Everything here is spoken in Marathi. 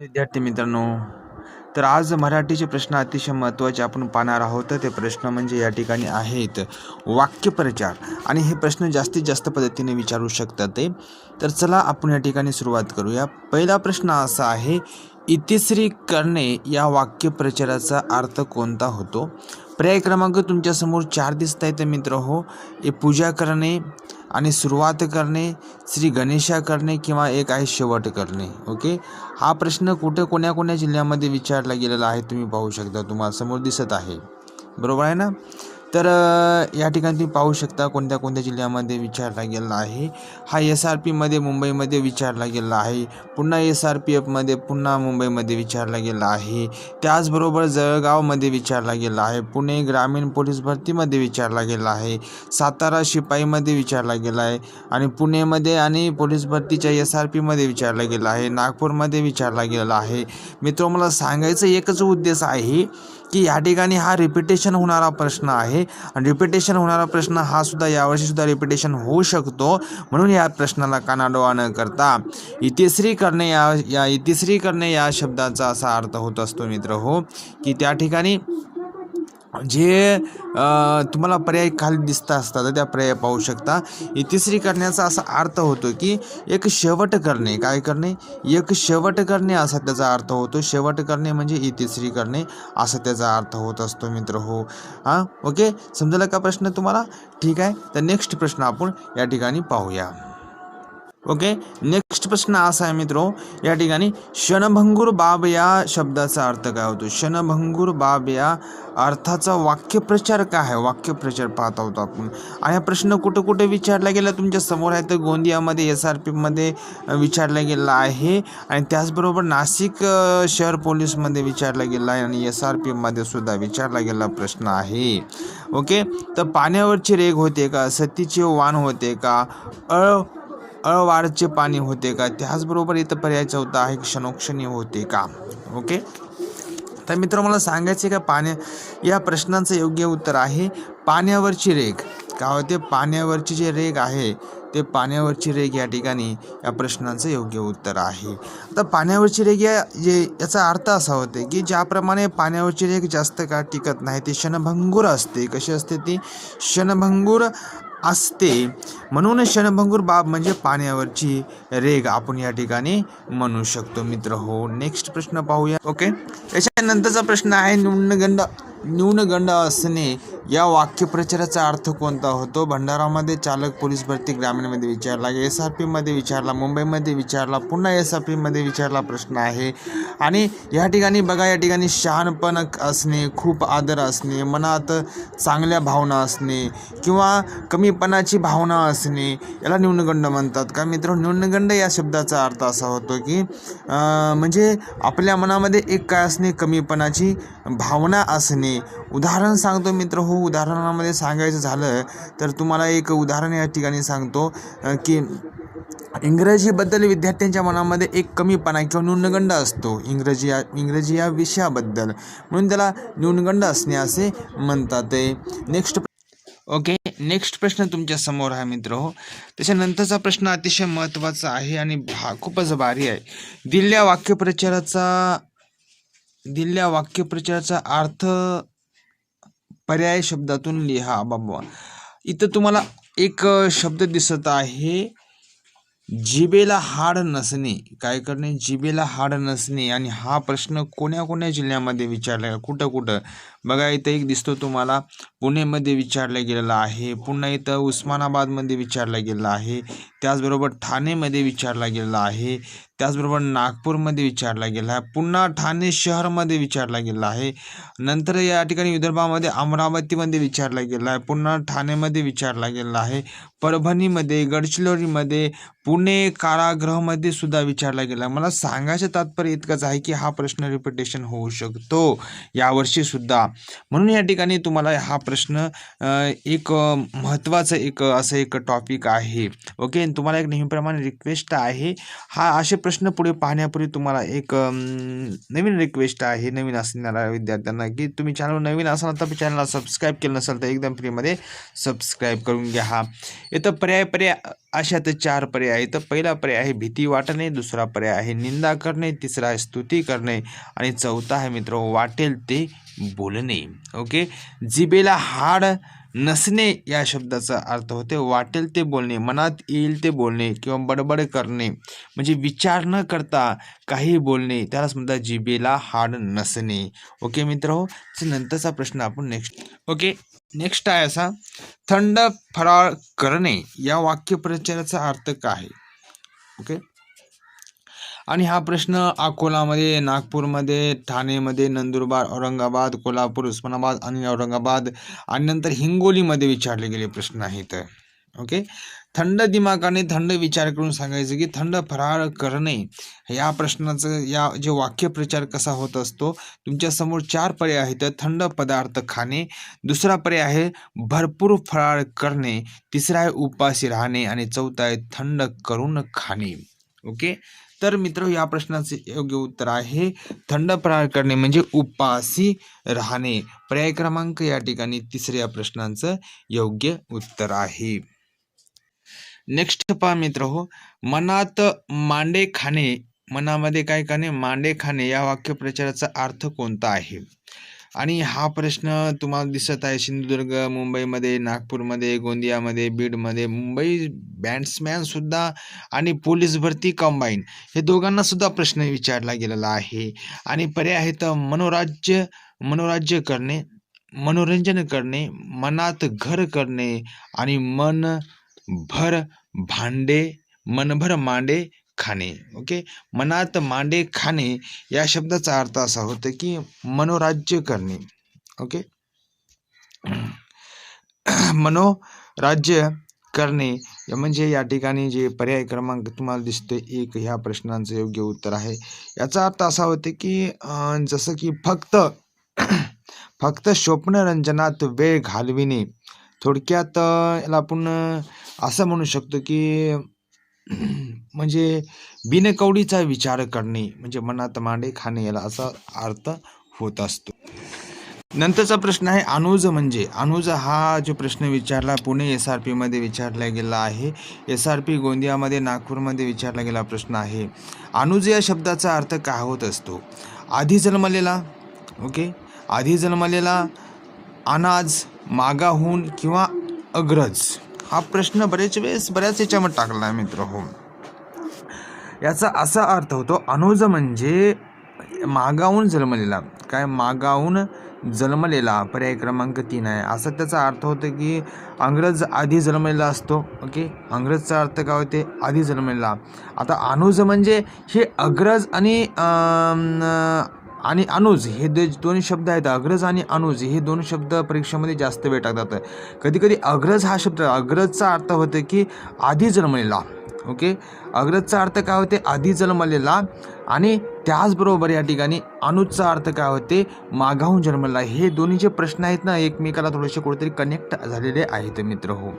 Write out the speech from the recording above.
विद्यार्थी मित्रांनो तर आज मराठीचे प्रश्न अतिशय महत्त्वाचे आपण पाहणार आहोत. ते प्रश्न म्हणजे या ठिकाणी आहेत वाक्यप्रचार. आणि हे प्रश्न जास्तीत जास्त पद्धतीने विचारू शकतात ते. तर चला आपण या ठिकाणी सुरुवात करूया. पहिला प्रश्न असा आहे इतिश्री करणे या वाक्यप्रचाराचा अर्थ कोणता होतो? पर्याय क्रमांक तुमच्यासमोर चार दिसत आहेत मित्र हो. ए पूजा करणे आणि सुरुवात करणे श्री गणेशा करणे किंवा एक आहे शेवट करणे ओके हा प्रश्न कुठे कोण्या कोण्या जिल्ह्यामध्ये विचारला गेलेला आहे तुम्ही पाहू शकता तुम्हाला समोर दिसत आहे. बरोबर आहे ना? तर या ठिकाणी तुम्ही पाहू शकता कोणत्या कोणत्या जिल्ह्यामध्ये विचारला गेला आहे. हा एस आर पीमध्ये मुंबईमध्ये विचारला गेला आहे. पुन्हा एस आर पी एफमध्ये पुन्हा मुंबईमध्ये विचारला गेला आहे. त्याचबरोबर जळगावमध्ये विचारला गेला आहे. पुणे ग्रामीण पोलीस भरतीमध्ये विचारला गेला आहे. सातारा शिपाईमध्ये विचारला गेला आहे. आणि पुणेमध्ये आणि पोलीस भरतीच्या एस आर पीमध्ये विचारला गेला आहे. नागपूरमध्ये विचारला गेलेला आहे. मित्र मला सांगायचं एकच उद्देश आहे की या ठिकाणी हा रिपिटेशन होणारा प्रश्न आहे. आणि रिपिटेशन होणारा प्रश्न हा सुद्धा यावर्षी सुद्धा रिपिटेशन होऊ शकतो. म्हणून या प्रश्नाला कानाडोळा न करता इतिश्री करणे या या इतिश्री करणे या शब्दाचा असा अर्थ होत असतो मित्र हो की त्या ठिकाणी जे तुम्हाला पर्याय खाली दिसता असतात तर त्या पर्याय पाहू शकता. इतिश्री करण्याचा असा अर्थ होतो की एक शेवट करणे. काय करणे? एक शेवट करणे असा त्याचा अर्थ होतो. शेवट करणे म्हणजे इतिश्री करणे असा त्याचा अर्थ होत असतो मित्र. हो. हां? ओके? समजला का प्रश्न तुम्हाला? ठीक आहे. तर नेक्स्ट प्रश्न आपण या ठिकाणी पाहूया. ओके नेक्स्ट प्रश्न असा आहे मित्रो या ठिकाणी क्षणभंगूर बाब या शब्दाचा अर्थ काय होतो? क्षणभंगूर बाब या अर्थाचा वाक्यप्रचार काय आहे? वाक्यप्रचार पाहत आहोत आपण. आणि हा प्रश्न कुठं कुठे विचारला गेला तुमच्यासमोर आहे? तर गोंदियामध्ये एस आर पीमध्ये विचारला गेला आहे. आणि त्याचबरोबर नाशिक शहर पोलीसमध्ये विचारला गेला आहे आणि एस आर पीमध्ये सुद्धा विचारला गेला प्रश्न आहे. ओके तर पाण्यावरची रेग होते का? सतीचे वाण होते का? अळ अळवारचे पाणी होते का? त्याचबरोबर इथं पर्याय चौथा आहे क्षणोक्षणी होते का? ओके? तर मित्र मला सांगायचे का पाण्या या प्रश्नांचं योग्य उत्तर आहे पाण्यावरची रेग काय होते? पाण्यावरची जे रेग आहे ते पाण्यावरची रेग या ठिकाणी या प्रश्नांचं योग्य उत्तर आहे. आता पाण्यावरची रेग या जे याचा अर्थ असा होते की ज्याप्रमाणे पाण्यावरची रेग जास्त काळ टिकत नाही ती क्षणभंगूर असते. कशी असते ती? क्षणभंगूर असते. म्हणून क्षणभंगूर बाब म्हणजे पाण्यावरची रेग आपण या ठिकाणी म्हणू शकतो मित्र. हो नेक्स्ट प्रश्न पाहूया. ओके याच्यानंतरचा प्रश्न आहे न्यूनगंड न्यूनगंड असणे या वाक्यप्रचाराचा अर्थ कोणता होतो? भंडारामध्ये चालक पोलीस भरती ग्रामीण ग्रामीणमध्ये विचारला एस आर पीमध्ये विचारला मुंबईमध्ये विचारला पुन्हा एस आर पीमध्ये विचारला प्रश्न आहे. आणि या ठिकाणी बघा या ठिकाणी शहाणपण असणे खूप आदर असणे मनात चांगल्या भावना असणे किंवा कमीपणाची भावना असणे याला न्यूनगंड म्हणतात. का मित्र न्यूनगंड या शब्दाचा अर्थ असा होतो की म्हणजे आपल्या मनामध्ये एक काय असणे कमीपणाची भावना असणे. उदाहरण सांगतो मित्र हो उदाहरणामध्ये सांगायचं झालं तर तुम्हाला एक उदाहरण या ठिकाणी सांगतो. की इंग्रजीबद्दल विद्यार्थ्यांच्या मनामध्ये एक कमीपणा किंवा न्यूनगंड असतो. इंग्रजी या इंग्रजी या विषयाबद्दल. म्हणून त्याला न्यूनगंड असणे असे म्हणतात नेक्स्ट ओके नेक्स्ट प्रश्न तुमच्यासमोर आहे मित्र. हो त्याच्यानंतरचा प्रश्न अतिशय महत्त्वाचा आहे आणि भा खूपच भारी आहे. दिल्या वाक्यप्रचाराचा दिल्या वाक्यप्रचाराचा अर्थ पर्याय शब्दातून लिहा बाबा. इथं तुम्हाला एक शब्द दिसत आहे. जिबेला हाड नसणे. काय करणे? जिबेला हाड नसणे. आणि हा प्रश्न कोण्या कोण्या जिल्ह्यामध्ये विचारला गेला? कुठं कुठं? बघा इथं एक दिसतो तुम्हाला. पुणेमध्ये विचारला गेलेला आहे. पुन्हा इथं उस्मानाबादमध्ये विचारला गेलेला आहे. त्याचबरोबर ठाणेमध्ये विचारला गेलेला आहे. त्याचबरोबर नागपूरमध्ये विचारला गेला आहे. पुन्हा ठाणे शहरमध्ये विचारला गेला आहे. नंतर या ठिकाणी विदर्भामध्ये अमरावतीमध्ये विचारला गेला आहे. पुन्हा ठाणेमध्ये विचारला गेला आहे. परभणीमध्ये गडचिरोलीमध्ये पुणे कारागृहामध्ये सुद्धा विचारला गेला मला सांगायचं तात्पर्य इतकंच आहे की हा प्रश्न रिपिटेशन होऊ शकतो. यावर्षी सुद्धा. म्हणून या ठिकाणी तुम्हाला हा प्रश्न एक महत्त्वाचं एक असं एक टॉपिक आहे. ओके तुम्हाला एक नेहमीप्रमाणे रिक्वेस्ट आहे. हा असे प्रश्न पुढे पाहण्यापूर्वी तुम्हाला एक नवीन रिक्वेस्ट आहे नवीन असणाऱ्या विद्यार्थ्यांना की तुम्ही चॅनल नवीन असाल तर चॅनलला सबस्क्राईब केलं नसेल तर एकदम फ्रीमध्ये सबस्क्राईब करून घ्या हा. इथं पर्याय पर्याय अशा तर चार पर्याय आहेत. तर पहिला पर्याय आहे भीती वाटणे. दुसरा पर्याय आहे निंदा करणे. तिसरा आहे स्तुती करणे. आणि चौथा आहे मित्र वाटेल ते बोलणे. ओके? जिबेला हाड नसणे या शब्दाचा अर्थ होते वाटेल ते बोलणे मनात येईल ते बोलणे किंवा बडबड करणे. म्हणजे विचार न करता काही बोलणे त्यालाच म्हणतात जिबेला हाड नसणे. ओके मित्र हो? नंतरचा प्रश्न आपण नेक्स्ट ओके नेक्स्ट आहे असा. थंड फराळ करणे या वाक्यप्रचाराचा अर्थ काय? आहे ओके? आणि हा प्रश्न अकोलामध्ये नागपूरमध्ये ठाणेमध्ये नंदुरबार औरंगाबाद कोल्हापूर उस्मानाबाद आणि औरंगाबाद आणि नंतर हिंगोलीमध्ये विचारले गेले प्रश्न आहेत. ओके थंड दिमागाने थंड विचार करून सांगायचं की थंड फराळ करणे या प्रश्नाचं या जे वाक्यप्रचार कसा होत असतो तुमच्यासमोर चार पर्याय आहेत. थंड पदार्थ खाणे. दुसरा पर्याय आहे भरपूर फराळ करणे. तिसरा आहे उपाशी राहणे. आणि चौथा आहे थंड करून खाणे. ओके तर मित्र या प्रश्नाचे योग्य उत्तर आहे थंड प्रहार करणे म्हणजे उपासी राहणे. पर्याय क्रमांक या ठिकाणी तिसऱ्या प्रश्नांचं योग्य उत्तर आहे. नेक्स्ट पहा मित्र हो मनात मांडे खाणे मनामध्ये काय खाणे? मांडे खाणे या वाक्यप्रचाराचा अर्थ कोणता आहे? आणि हा प्रश्न तुम्हाला दिसत आहे. सिंधुदुर्ग मुंबईमध्ये नागपूरमध्ये गोंदियामध्ये बीडमध्ये. मुंबई बॅट्समॅनसुद्धा आणि पोलीस भरती कंबाईन हे दोघांनासुद्धा प्रश्न विचारला गेलेला आहे. आणि पर्याय आहेत मनोराज्य मनोराज्य करणे मनोरंजन करणे मनात घर करणे आणि मन भर भांडे मनभर मांडे खाणे ओके मनात मांडे खाणे या शब्दाचा अर्थ असा होतो की मनोराज्य करणे ओके मनोराज्य करणे म्हणजे या ठिकाणी जे पर्याय क्रमांक तुम्हाला दिसतोय एक ह्या प्रश्नांचं योग्य उत्तर आहे. याचा अर्थ असा होते की जसं की फक्त फक्त स्वप्नरंजनात वेळ घालविणे. थोडक्यात याला आपण असं म्हणू शकतो की म्हणजे बिनकवडीचा विचार करणे म्हणजे मनात मांडे खाणे याला असा अर्थ होत असतो. नंतरचा प्रश्न आहे अनुज म्हणजे. अनुज हा जो प्रश्न विचारला पुणे एस आर पीमध्ये विचारला गेला आहे. एस आर पी गोंदियामध्ये नागपूरमध्ये विचारला गेला प्रश्न आहे. अनुज या शब्दाचा अर्थ काय होत असतो? आधी जन्मलेला ओके? आधी जन्मलेला अनाज मागाहून किंवा अग्रज? हा प्रश्न बरेच वेळेस बऱ्याच याच्यामध्ये टाकला आहे मित्र हो. याचा असा अर्थ होतो अनुज म्हणजे मागाहून जन्मलेला. काय मागाहून जन्मलेला? पर्याय क्रमांक तीन आहे. असा त्याचा अर्थ होतो की अंग्रज आधी जन्मलेला असतो ओके? अंग्रजचा अर्थ काय होते? आधी जन्मलेला. आता अनुज म्हणजे हे अग्रज आणि आणि अनुज हे दे दोन शब्द आहेत. अग्रज आणि अनुज हे दोन शब्द परीक्षेमध्ये जास्त वेळ टाकतात. कधी कधी अग्रज हा शब्द अग्रजचा अर्थ होतो की आधी जन्मलेला. ओके? अग्रजचा अर्थ काय होते? आधी जन्मलेला आणि त्याचबरोबर या ठिकाणी अनुजचा अर्थ काय होते? मागाहून जन्मलेला. हे दोन्ही जे प्रश्न आहेत ना एकमेकाला थोडेसे कुठेतरी कनेक्ट झालेले आहेत मित्र हो.